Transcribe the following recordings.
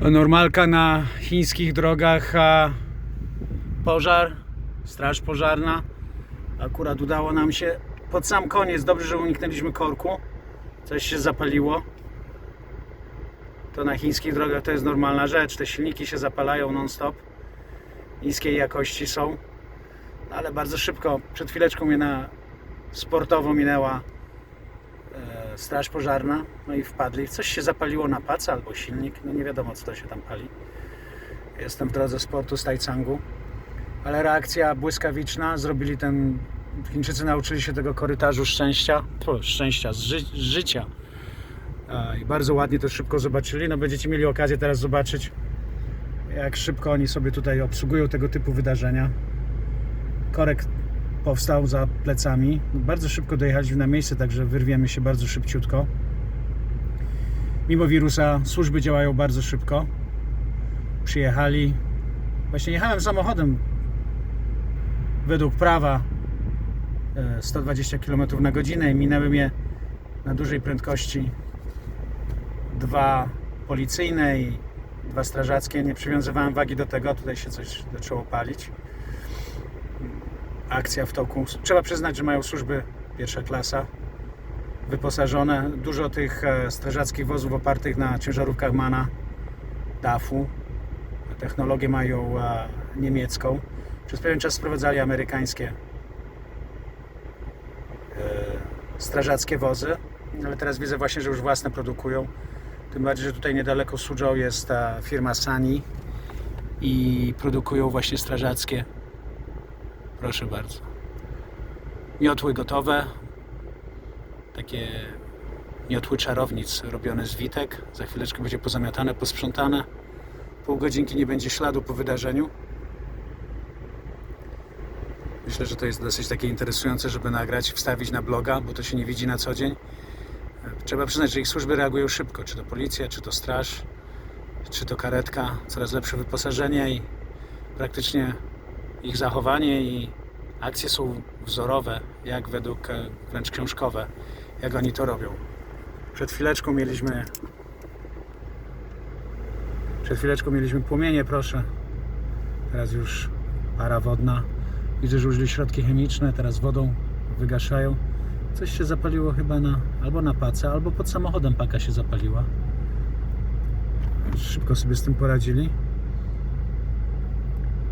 Normalka na chińskich drogach, a pożar, straż pożarna. Akurat udało nam się pod sam koniec, dobrze, że uniknęliśmy korku. Coś się zapaliło. To na chińskich drogach to jest normalna rzecz. Te silniki się zapalają non-stop. Niskiej jakości są. Ale bardzo szybko, przed chwileczką mnie na sportowo minęła straż pożarna, no i wpadli. Coś się zapaliło na pace albo silnik, no nie wiadomo co to się tam pali. Jestem w drodze sportu z Tajcangu, ale reakcja błyskawiczna, zrobili ten, Chińczycy nauczyli się tego korytarzu szczęścia, to szczęścia, ży, życia. I bardzo ładnie to szybko zobaczyli, no będziecie mieli okazję teraz zobaczyć, jak szybko oni sobie tutaj obsługują tego typu wydarzenia. Korek powstał za plecami. Bardzo szybko dojechaliśmy na miejsce, także wyrwiemy się bardzo szybciutko. Mimo wirusa służby działają bardzo szybko. Przyjechali. Właśnie jechałem samochodem według prawa e, 120 km na godzinę i minęły mnie na dużej prędkości dwa policyjne i dwa strażackie. Nie przywiązywałem wagi do tego, tutaj się coś zaczęło palić akcja w toku. Trzeba przyznać, że mają służby pierwsza klasa, wyposażone. Dużo tych e, strażackich wozów opartych na ciężarówkach MANA, DAF-u. Technologię mają e, niemiecką. Przez pewien czas sprowadzali amerykańskie e, strażackie wozy, ale teraz widzę właśnie, że już własne produkują. Tym bardziej, że tutaj niedaleko Suzhou jest ta firma Sani i produkują właśnie strażackie Proszę bardzo. Miotły gotowe. Takie miotły czarownic robione z witek. Za chwileczkę będzie pozamiatane, posprzątane. Pół godzinki nie będzie śladu po wydarzeniu. Myślę, że to jest dosyć takie interesujące, żeby nagrać, wstawić na bloga, bo to się nie widzi na co dzień. Trzeba przyznać, że ich służby reagują szybko. Czy to policja, czy to straż, czy to karetka. Coraz lepsze wyposażenie i praktycznie ich zachowanie i akcje są wzorowe, jak według e, wręcz książkowe, jak oni to robią. Przed chwileczką mieliśmy przed chwileczką mieliśmy płomienie, proszę. Teraz już para wodna. Widzę, że użyli środki chemiczne, teraz wodą wygaszają. Coś się zapaliło chyba na, albo na pace, albo pod samochodem paka się zapaliła. Szybko sobie z tym poradzili.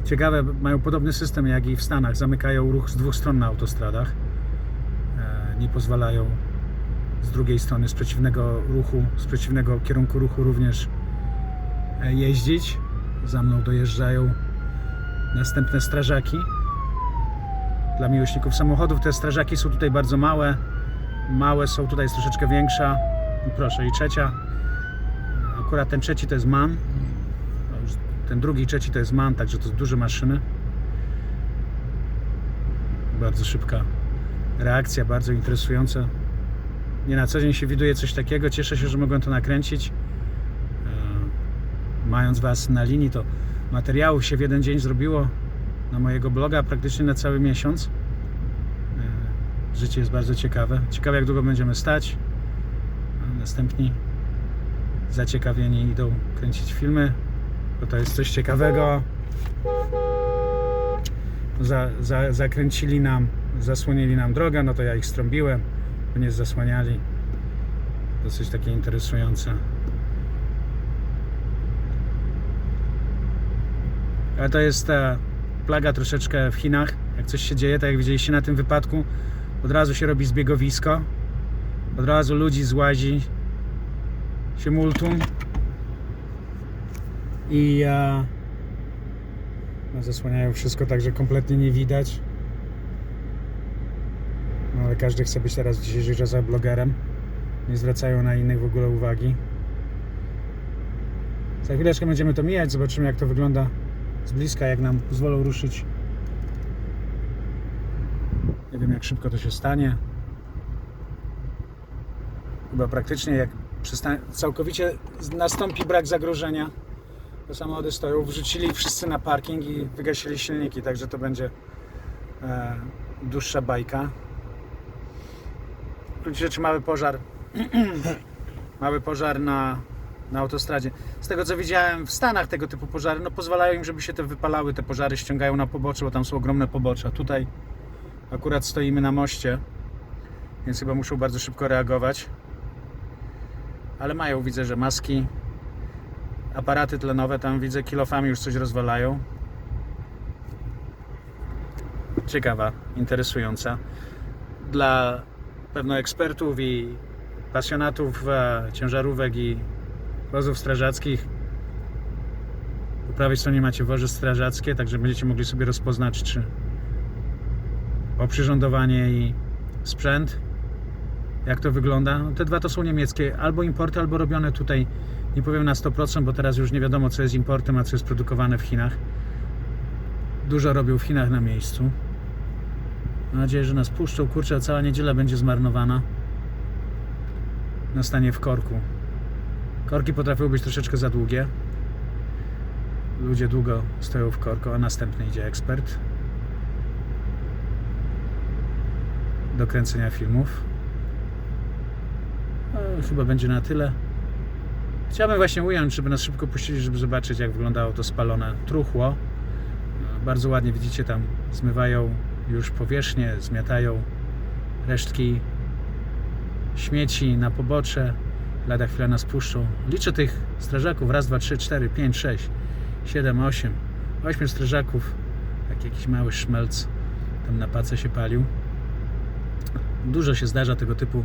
Ciekawe, mają podobny system jak i w Stanach. Zamykają ruch z dwóch stron na autostradach. E, Nie pozwalają z drugiej strony, z przeciwnego ruchu, z przeciwnego kierunku ruchu również e, jeździć. Za mną dojeżdżają następne strażaki. Dla miłośników samochodów te strażaki są tutaj bardzo małe. Małe są, tutaj jest troszeczkę większa. Proszę, i trzecia. Akurat ten trzeci to jest MAN. Ten drugi trzeci to jest MAN, także to są duże maszyny. Bardzo szybka reakcja, bardzo interesująca. Nie na co dzień się widuje coś takiego. Cieszę się, że mogłem to nakręcić. E, Mając Was na linii, to materiałów się w jeden dzień zrobiło na mojego bloga praktycznie na cały miesiąc. E, Życie jest bardzo ciekawe. Ciekawe, jak długo będziemy stać. A następni zaciekawieni idą kręcić filmy, bo to jest coś ciekawego. Za, za, zakręcili nam, zasłonili nam drogę, no to ja ich strąbiłem, bo nie zasłaniali. Dosyć takie interesujące. Ale to jest ta plaga troszeczkę w Chinach. Jak coś się dzieje, tak jak widzieliście na tym wypadku, od razu się robi zbiegowisko. Od razu ludzi złazi się multum i e, no, zasłaniają wszystko tak, że kompletnie nie widać. No, ale każdy chce być teraz w dzisiejszych czasach blogerem. Nie zwracają na innych w ogóle uwagi. Za chwileczkę będziemy to mijać, zobaczymy jak to wygląda z bliska, jak nam pozwolą ruszyć. Nie wiem jak szybko to się stanie. Chyba praktycznie jak całkowicie nastąpi brak zagrożenia, to samochody stoją, wrzucili wszyscy na parking i wygasili silniki, także to będzie e, dłuższa bajka. Tu rzeczy mały pożar. mały pożar na na autostradzie. Z tego co widziałem w Stanach tego typu pożary, no pozwalają im, żeby się te wypalały, te pożary ściągają na pobocze, bo tam są ogromne pobocza. Tutaj akurat stoimy na moście, więc chyba muszą bardzo szybko reagować. Ale mają, widzę, że maski, aparaty tlenowe, tam widzę kilofami już coś rozwalają. Ciekawa, interesująca. Dla pewno ekspertów i pasjonatów e, ciężarówek i wozów strażackich. Po prawej stronie macie wozy strażackie, także będziecie mogli sobie rozpoznać, czy oprzyrządowanie i sprzęt. Jak to wygląda? No, te dwa to są niemieckie, albo importy, albo robione tutaj. Nie powiem na 100%, bo teraz już nie wiadomo, co jest importem, a co jest produkowane w Chinach. Dużo robią w Chinach na miejscu. Mam nadzieję, że nas puszczą. Kurczę, a cała niedziela będzie zmarnowana. Na stanie w korku. Korki potrafią być troszeczkę za długie. Ludzie długo stoją w korku, a następny idzie ekspert do kręcenia filmów. No, chyba będzie na tyle. Chciałbym właśnie ująć, żeby nas szybko puścili, żeby zobaczyć, jak wyglądało to spalone truchło. No, Bardzo ładnie widzicie, tam zmywają już powierzchnię, zmiatają resztki śmieci na pobocze. Lada chwila nas puszczą. Liczę tych strażaków. Raz, dwa, trzy, cztery, pięć, sześć, siedem, osiem. Ośmiu strażaków. Tak jakiś mały szmelc tam na pace się palił. Dużo się zdarza tego typu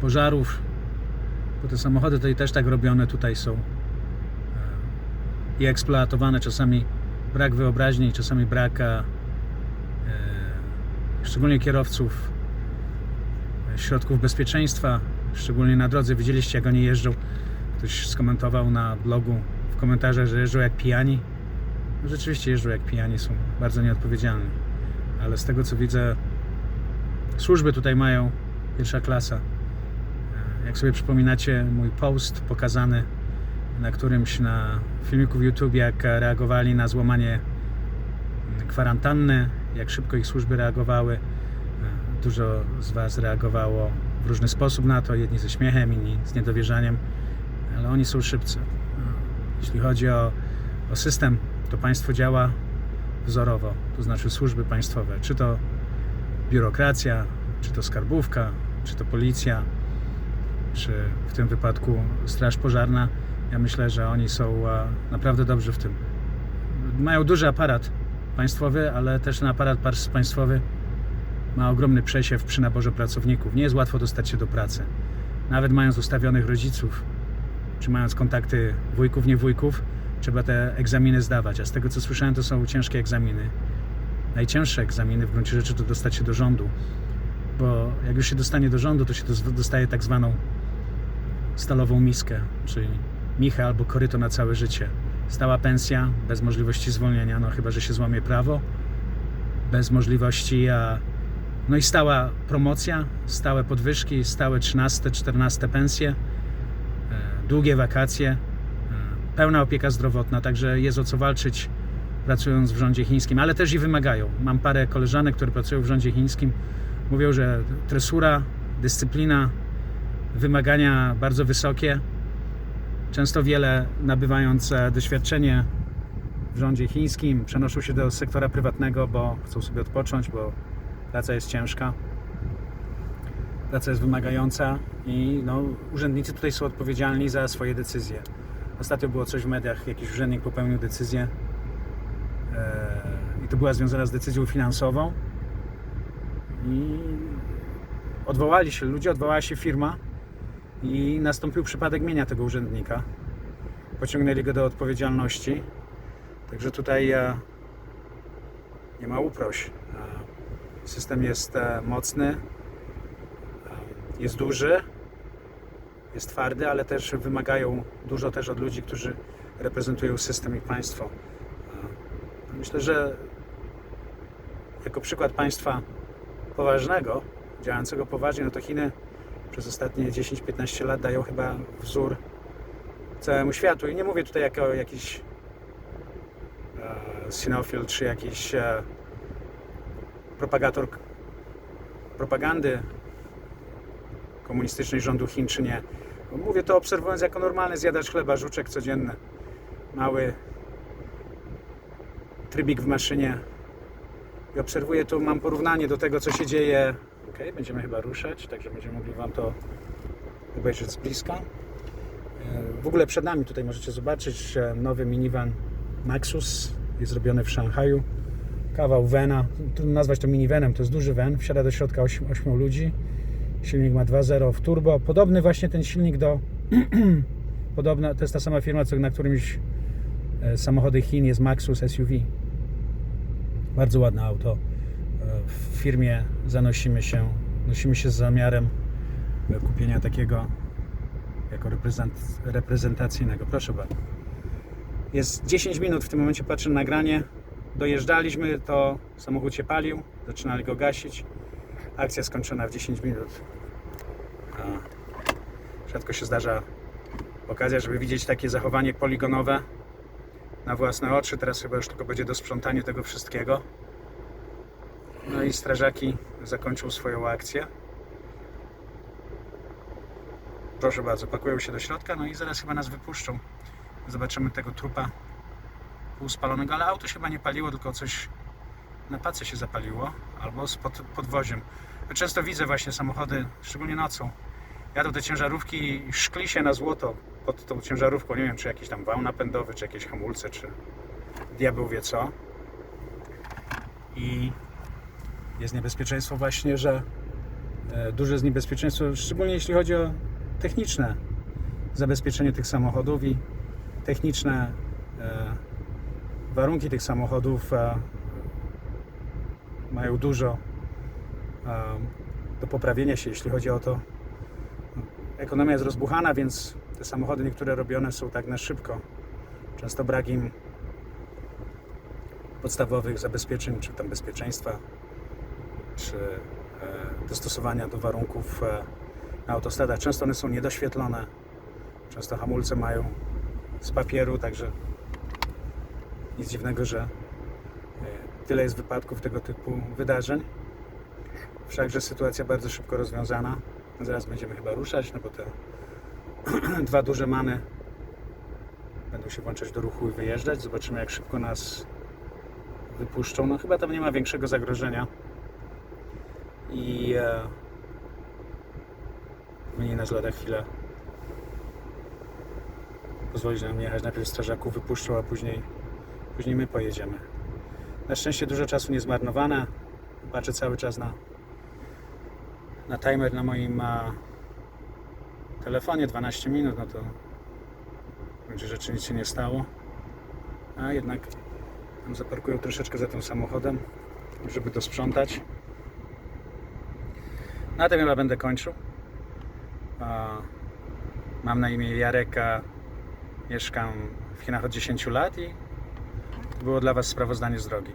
pożarów. Bo te samochody tutaj też tak robione. Tutaj są e, i eksploatowane. Czasami brak wyobraźni, czasami brak e, szczególnie kierowców środków bezpieczeństwa, szczególnie na drodze. Widzieliście, jak oni jeżdżą. Ktoś skomentował na blogu w komentarzach, że jeżdżą jak pijani. No, Rzeczywiście jeżdżą jak pijani, są bardzo nieodpowiedzialni. Ale z tego co widzę, służby tutaj mają pierwsza klasa. Jak sobie przypominacie, mój post pokazany na którymś na filmiku w YouTube, jak reagowali na złamanie kwarantanny, jak szybko ich służby reagowały. Dużo z Was reagowało w różny sposób na to, jedni ze śmiechem, inni z niedowierzaniem, ale oni są szybcy. Jeśli chodzi o, o system, to państwo działa wzorowo, to znaczy służby państwowe, czy to biurokracja, czy to skarbówka, czy to policja, czy w tym wypadku Straż Pożarna. Ja myślę, że oni są e, naprawdę dobrzy w tym. Mają duży aparat państwowy, ale też ten aparat państwowy ma ogromny przesiew przy naborze pracowników. Nie jest łatwo dostać się do pracy. Nawet mając ustawionych rodziców, czy mając kontakty wujków, nie wujków, trzeba te egzaminy zdawać. A z tego co słyszałem, to są ciężkie egzaminy. Najcięższe egzaminy w gruncie rzeczy to dostać się do rządu. Bo jak już się dostanie do rządu, to się dos- dostaje tak zwaną stalową miskę, czyli michę albo koryto na całe życie. Stała pensja, bez możliwości zwolnienia, no chyba, że się złamie prawo, bez możliwości, a, no i stała promocja, stałe podwyżki, stałe 13, 14 pensje, e, długie wakacje, e, pełna opieka zdrowotna, także jest o co walczyć pracując w rządzie chińskim, ale też i wymagają. Mam parę koleżanek, które pracują w rządzie chińskim, mówią, że tresura, dyscyplina, wymagania bardzo wysokie, często wiele nabywając doświadczenie w rządzie chińskim, przenoszą się do sektora prywatnego, bo chcą sobie odpocząć, bo praca jest ciężka, praca jest wymagająca i no, urzędnicy tutaj są odpowiedzialni za swoje decyzje. Ostatnio było coś w mediach, jakiś urzędnik popełnił decyzję e, i to była związana z decyzją finansową i odwołali się ludzie, odwołała się firma i nastąpił przypadek mienia tego urzędnika. Pociągnęli go do odpowiedzialności. Także tutaj e, nie ma uproś. E, System jest e, mocny, jest duży, jest twardy, ale też wymagają dużo też od ludzi, którzy reprezentują system i państwo. E, Myślę, że jako przykład państwa poważnego, działającego poważnie, no to Chiny przez ostatnie 10-15 lat dają chyba wzór całemu światu. I nie mówię tutaj jako jakiś e, czy jakiś e, propagator propagandy komunistycznej rządu Chin, czy nie. Mówię to obserwując jako normalny zjadacz chleba, żuczek codzienny. Mały trybik w maszynie. I obserwuję tu, mam porównanie do tego, co się dzieje. Ok, będziemy chyba ruszać, także będziemy mogli Wam to obejrzeć z bliska. E, W ogóle przed nami tutaj możecie zobaczyć nowy minivan Maxus. Jest zrobiony w Szanghaju. Kawał Vena. Trudno nazwać to minivanem, to jest duży van. Wsiada do środka 8, 8 ludzi. Silnik ma 2.0 w turbo. Podobny właśnie ten silnik do. Podobna, to jest ta sama firma, co na którymś e, samochody Chin jest Maxus SUV. Bardzo ładne auto. W firmie zanosimy się, nosimy się z zamiarem kupienia takiego jako reprezent, reprezentacyjnego. Proszę bardzo. Jest 10 minut w tym momencie, patrzę na nagranie. Dojeżdżaliśmy, to samochód się palił, zaczynali go gasić. Akcja skończona w 10 minut. A rzadko się zdarza okazja, żeby widzieć takie zachowanie poligonowe na własne oczy. Teraz chyba już tylko będzie do sprzątania tego wszystkiego. No i strażaki zakończą swoją akcję. Proszę bardzo, pakują się do środka, no i zaraz chyba nas wypuszczą. Zobaczymy tego trupa półspalonego, ale auto się chyba nie paliło, tylko coś na pace się zapaliło, albo z pod, podwoziem. Często widzę właśnie samochody, szczególnie nocą. Jadą te ciężarówki i szkli się na złoto pod tą ciężarówką. Nie wiem, czy jakiś tam wał napędowy, czy jakieś hamulce, czy diabeł wie co. I jest niebezpieczeństwo właśnie, że e, duże jest niebezpieczeństwo, szczególnie jeśli chodzi o techniczne zabezpieczenie tych samochodów i techniczne e, warunki tych samochodów e, mają dużo do poprawienia się, jeśli chodzi o to. Ekonomia jest rozbuchana, więc te samochody niektóre robione są tak na szybko. Często brak im podstawowych zabezpieczeń, czy tam bezpieczeństwa, czy e, dostosowania do warunków e, na autostradach. Często one są niedoświetlone, często hamulce mają z papieru, także nic dziwnego, że e, tyle jest wypadków tego typu wydarzeń. Wszakże sytuacja bardzo szybko rozwiązana. Zaraz będziemy chyba ruszać, no bo te dwa duże many będą się włączać do ruchu i wyjeżdżać. Zobaczymy jak szybko nas wypuszczą. No chyba tam nie ma większego zagrożenia. I e, powinni nas lada chwilę pozwolić nam jechać. Najpierw strażaków wypuszczą, a później, później my pojedziemy. Na szczęście dużo czasu nie zmarnowane. Patrzę cały czas na, na timer na moim a, telefonie 12 minut, no to będzie rzeczy nic się nie stało. A jednak tam zaparkują troszeczkę za tym samochodem, żeby to sprzątać. Na tym chyba będę kończył. Mam na imię Jarek, mieszkam w Chinach od 10 lat i było dla Was sprawozdanie z drogi.